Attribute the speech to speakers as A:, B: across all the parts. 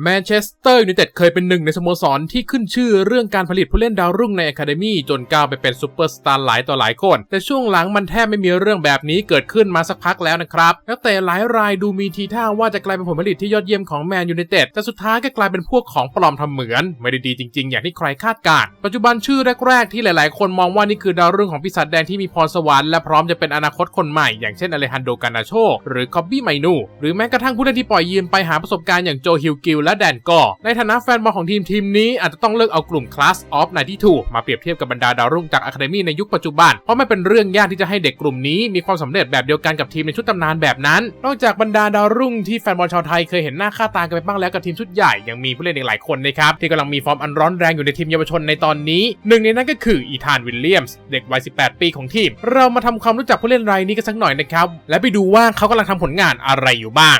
A: แมนเชสเตอร์ยูไนเต็ดเคยเป็นหนึ่งในสโมสรที่ขึ้นชื่อเรื่องการผลิตผู้เล่นดาวรุ่งในอะคาเดมี่จนก้าวไปเป็นซูเปอร์สตาร์หลายต่อหลายคน แต่ช่วงหลังมันแทบไม่มีเรื่องแบบนี้เกิดขึ้นมาสักพักแล้วนะครับนักเตะหลายรายดูมีทีท่าว่าจะกลายเป็นผลผลิตที่ยอดเยี่ยมของแมนยูไนเต็ดแต่สุดท้ายก็กลายเป็นพวกของปลอมทำเหมือน ไม่ได้ดีจริง ๆ อย่างที่ใครคาดการณ์ปัจจุบันชื่อแรกๆที่หลายๆ คนมองว่านี่คือดาวรุ่งของปีศาจแดงที่มีพรสวรรค์และพร้อมจะเป็นอนาคตคนใหม่อย่างเช่นอเลฮันโดกานาโชหรือคอบบี้ไมนูหรือแม้กระทั่งผู้เล่นที่ปล่อยยืมไปหาประสบการณ์อย่างโจฮิลกิลและแดนกอในฐานะแฟนบอลของทีมทีมนี้อาจจะต้องเลิกเอากลุ่มคลาสออฟ92มาเปรียบเทียบกับบรรดาดาวรุ่งจากอะคาเดมี่ในยุคปัจจุบัน เพราะไม่เป็นเรื่องยากที่จะให้เด็กกลุ่มนี้มีความสำเร็จแบบเดียวกันกับทีมในชุดตำนานแบบนั้น นอกจากบรรดาดาวรุ่งที่แฟนบอลชาวไทยเคยเห็นหน้าค่าตากันไปบ้างแล้วกับทีมชุดใหญ่ยังมีผู้เล่นอีกหลายคนนะครับที่กำลังมีฟอร์มอันร้อนแรงอยู่ในทีมเยาวชนในตอนนี้หนึ่งในนั้นก็คืออีธานวิลเลียมส์เด็กวัย 18 ปีของทีม เรามาทำความรู้จักผู้เล่นรายนี้กันสักหน่อยนะครับและไปดูว่าเขากำลังทำผลงานอะไรอยู่บ้าง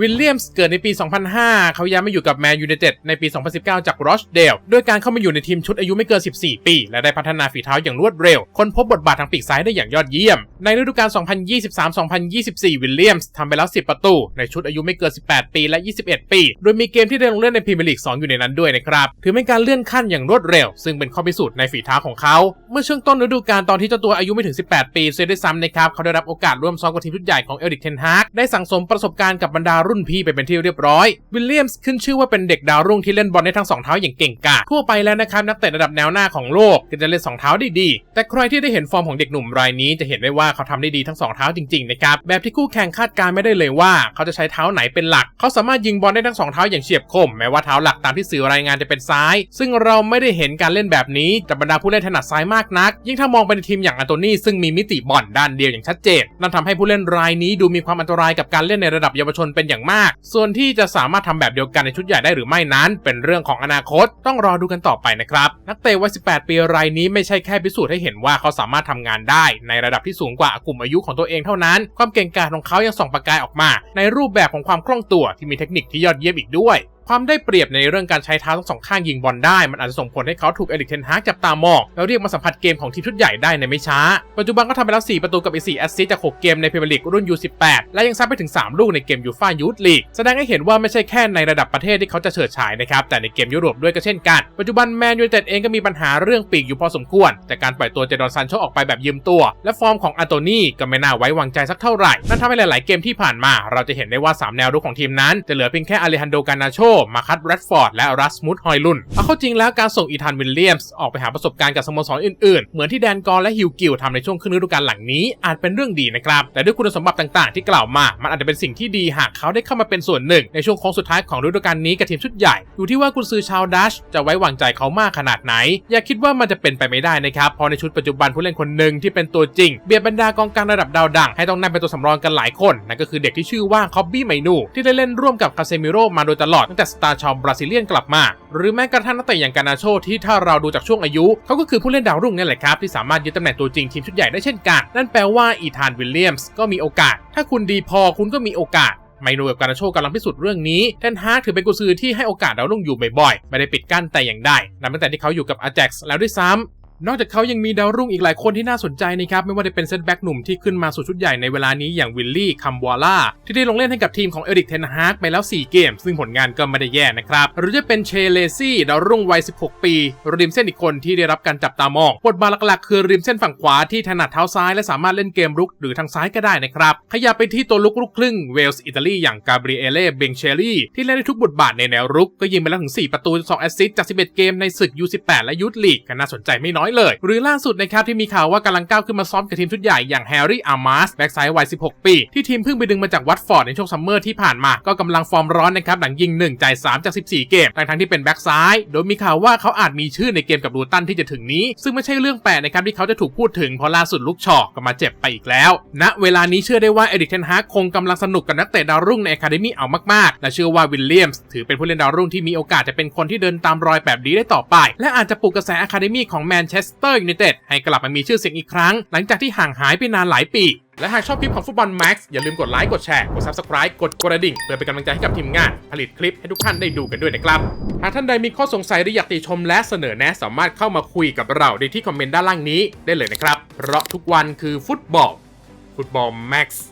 A: วิลเลียมส์เกิดในปี 2005 เขาย้ายมาอยู่กับแมนยูไนเต็ดในปี 2019 จากโรชเดลด้วยการเข้ามาอยู่ในทีมชุดอายุไม่เกิน 14 ปี และได้พัฒนาฝีเท้าอย่างรวดเร็ว ค้นพบบทบาททางปีกซ้ายได้อย่างยอดเยี่ยม ในฤดูกาล 2023-2024 วิลเลียมส์ทำไปแล้ว 10 ประตู ในชุดอายุไม่เกิน 18 ปีและ 21 ปี โดยมีเกมที่ได้ลงเล่นในพรีเมียร์ลีก 2 อยู่ในนั้นด้วยนะครับ ถือเป็นการเลื่อนขั้นอย่างรวดเร็ว ซึ่งเป็นข้อพิสูจน์ในฝีเท้าของเขา เมื่อช่วงต้นฤดูกาลตอนที่เจ้าตัวอายุไม่ถึง 18 ปีเสียด้วยซ้ำนะครับ เขาได้รับโอกาสร่วมซ้อมกับทีมชุดใหญ่ของเอริกเทนฮากได้สั่งสมประสบการณ์กับบรรดารุ่นพี่ไปเป็นที่เรียบร้อย วิลเลียมส์ขึ้นชื่อว่าเป็นเด็กดาวรุ่งที่เล่นบอลได้ทั้งสองเท้าอย่างเก่งกาจทั่วไปแล้วนะครับนักเตะระดับแนวหน้าของโลกก็จะเล่นสองเท้าได้ดี แต่ใครที่ได้เห็นฟอร์มของเด็กหนุ่มรายนี้จะเห็นได้ว่าเขาทำได้ดีทั้งสองเท้าจริงๆนะครับแบบที่คู่แข่งคาดการไม่ได้เลยว่า เขาจะใช้เท้าไหนเป็นหลัก เขาสามารถยิงบอลได้ทั้งสองเท้าอย่างเฉียบคมแม้ว่าเท้าหลักตามที่สื่อรายงานจะเป็นซ้าย ซึ่งเราไม่ได้เห็นการเล่นแบบนี้จากบรรดาผู้เล่นถนัดซ้ายมากนัก ยิ่งถ้ามองไปในทีมอย่างอันโตนี่ซึ่งมีมิติบอลด้านเดียวอย่างชัดเจนนั่นทำให้ผู้เล่นรายนี้ดูมีความอันตรายกับการเล่นในระดับเยาวชนเป็นอย่างมาก ส่วนที่จะสามารถทำแบบเดียวกันในชุดใหญ่ได้หรือไม่นั้น เป็นเรื่องของอนาคตต้องรอดูกันต่อไปนะครับ นักเตะวัย 18 ปีรายนี้ไม่ใช่แค่พิสูจน์ให้เห็นว่าเขาสามารถทำงานได้ ในระดับที่สูงกว่ากลุ่มอายุของตัวเองเท่านั้น ความเก่งกาจของเขายังส่องประกายออกมา ในรูปแบบของความคล่องตัวที่มีเทคนิคที่ยอดเยี่ยมอีกด้วยความได้เปรียบในเรื่องการใช้เท้าทั้งสองข้างยิงบอลได้ มันอาจจะส่งผลให้เขาถูกเอริกเทนฮากจับตามอง แล้วเรียกมาสัมผัสเกมของทีมชุดใหญ่ได้ในไม่ช้า ปัจจุบันก็ทำไปแล้ว 4 ประตูกับอีก4แอสซิสต์จาก 6 เกมในพรีเมียร์ลีกรุ่น U18 และยังซัดไปถึง 3 ลูกในเกมยูฟ่ายูทลีกแสดงให้เห็นว่าไม่ใช่แค่ในระดับประเทศที่เขาจะเฉิดฉายนะครับแต่ในเกมยุโรปด้วยก็เช่นกันปัจจุบันแมนยูเต็ดเองก็มีปัญหาเรื่องปีกอยู่พอสมควรจากการปล่อยตัวเจดอนซันโชออกไปแบบยืมตัว และฟอร์มของอันโตนีก็ไม่น่าไว้วางใจสักเท่าไหร่นั่นทำให้หลาย ๆ เกมที่ผ่านมา เราจะเห็นได้ว่าสามแนวรุกของทีมนั้นจะเหลือเพียงแค่อเลฮันโดกานาโชมาคัตแรดฟอร์ดและรัสมุดฮอยลุนเอาเข้าจริงแล้วการส่งอีธานวิลเลียมส์ออกไปหาประสบการณ์กับสโมสรอื่นๆ เหมือนที่แดนกอร์และฮิวกิลทำในช่วงครึ่งฤดูกาลหลังนี้อาจเป็นเรื่องดีนะครับแต่ด้วยคุณสมบัติต่างๆ ที่กล่าวมา มันอาจจะเป็นสิ่งที่ดีหากเขาได้เข้ามาเป็นส่วนหนึ่ง ในช่วงโค้งสุดท้ายของฤดูกาลนี้กับทีมชุดใหญ่อยู่ที่ว่ากุนซือชาวดัชจะไว้วางใจเขามากขนาดไหน อย่าคิดว่ามันจะเป็นไปไม่ได้นะครับเพราะในชุดปัจจุบันผู้เล่นคนหนึ่งที่เป็นตัวจริง เบียดบรรดากองกลางระดับดาวดัง ให้ต้องนั่งเป็นตัวสำรองกันหลายคนนั่นก็คือเด็กที่ชื่อว่าคอบบี้ไมนูที่ได้เล่นร่วมกับคาเซมิโรมาโดยตลอดตั้งแต่สตาร์ชาวบราซิเลียนกลับมา หรือแม้กระทั่งนักเตะอย่างกานาโชที่ถ้าเราดูจากช่วงอายุ เขาก็คือผู้เล่นดาวรุ่งนี่แหละครับ ที่สามารถยึดตำแหน่งตัวจริงทีมชุดใหญ่ได้เช่นกัน นั่นแปลว่าอีธานวิลเลียมส์ก็มีโอกาส ถ้าคุณดีพอคุณก็มีโอกาสไมโนกับกานาโชกำลังพิสูจน์เรื่องนี้เทนฮากถือเป็นกุซือที่ให้โอกาสดาวรุ่งอยู่บ่อยๆ ไม่ได้ปิดกั้นแต่อย่างใดนับตั้งแต่ที่เขาอยู่กับอาแจ็กซ์แล้วด้วยซ้ำ นอกจากเขายังมีดาวรุ่งอีกหลายคนที่น่าสนใจนะครับไม่ว่าจะเป็นเซตแบ็กหนุ่มที่ขึ้นมาสู่ชุดใหญ่ในเวลานี้อย่างวิลลี่คัมบัวล่าที่ได้ลงเล่นให้กับทีมของเอริกเทนฮากไปแล้ว 4 เกม ซึ่งผลงานก็ไม่ได้แย่นะครับ หรือจะเป็นเชเลซี่ดาวรุ่งวัย 16 ปีริมเส้นอีกคนที่ได้รับการจับตามองบทบาทหลักๆ คือริมเส้นฝั่งขวาที่ถนัดเท้าซ้ายและสามารถเล่นเกมรุกหรือทางซ้ายก็ได้นะครับขยับไปที่ตัวลุกลูกครึ่งเวลส์อิตาลีอย่างกาเบรีเอเล่เบงเชลี่ที่เล่นได้ทุกบทบาทในแนวรุกก็ยิงไปแล้วถึง 4 ประตู2แอสซิสต์จาก 11 เกมในศึก U18 และยูทลีกก็น่าสนใจไม่น้อยเลย หรือล่าสุดนะครับที่มีข่าวว่ากำลังก้าวขึ้นมาซ้อมกับทีมชุดใหญ่อย่างแฮร์รี่อาร์มาสแบ็กไซด์วัย 16 ปี ที่ทีมเพิ่งไปดึงมาจากวัตฟอร์ดในช่วงซัมเมอร์ที่ผ่านมาก็กำลังฟอร์มร้อนนะครับหลังยิง 1 จ่าย 3 จาก 14 เกมทั้งทั้งๆที่เป็นแบ็กซ้ายโดยมีข่าวว่าเขาอาจมีชื่อในเกมกับลูตันที่จะถึงนี้ ซึ่งไม่ใช่เรื่องแปลกนะครับที่เขาจะถูกพูดถึงเพราะล่าสุดลูกชอกก็มาเจ็บไปอีกแล้วณเวลานี้เชื่อได้ว่าเอริกเทนฮากคงกำลังสนุกกับนักเตะดาวรุ่งในอะคาเดมี่เอามากๆและเชื่อว่าวิลเลียมส์ถือเป็นผู้เล่นดาวรุ่งที่มีโอกาสจะเป็นคนที่เดินตามรอยแบบนี้ได้ต่อไป และอาจจะปลุกกระแสอะคาเดมี่ของแมนเชสเตอร์ยูไนเต็ดให้กลับมามีชื่อเสียงอีกครั้ง หลังจากที่ห่างหายไปนานหลายปี และหากชอบคลิปของฟุตบอลแม็กซ์อย่าลืมกดไลค์กดแชร์กด Subscribe กดกระดิ่งเพื่อเป็นกำลังใจให้กับทีมงาน ผลิตคลิปให้ทุกท่านได้ดูกันด้วยนะครับ หากท่านใดมีข้อสงสัยหรืออยากติชมและเสนอแนะสามารถเข้ามาคุยกับเราได้ที่คอมเมนต์ด้านล่างนี้ได้เลยนะครับเพราะทุกวันคือฟุตบอลฟุตบอลแม็กซ์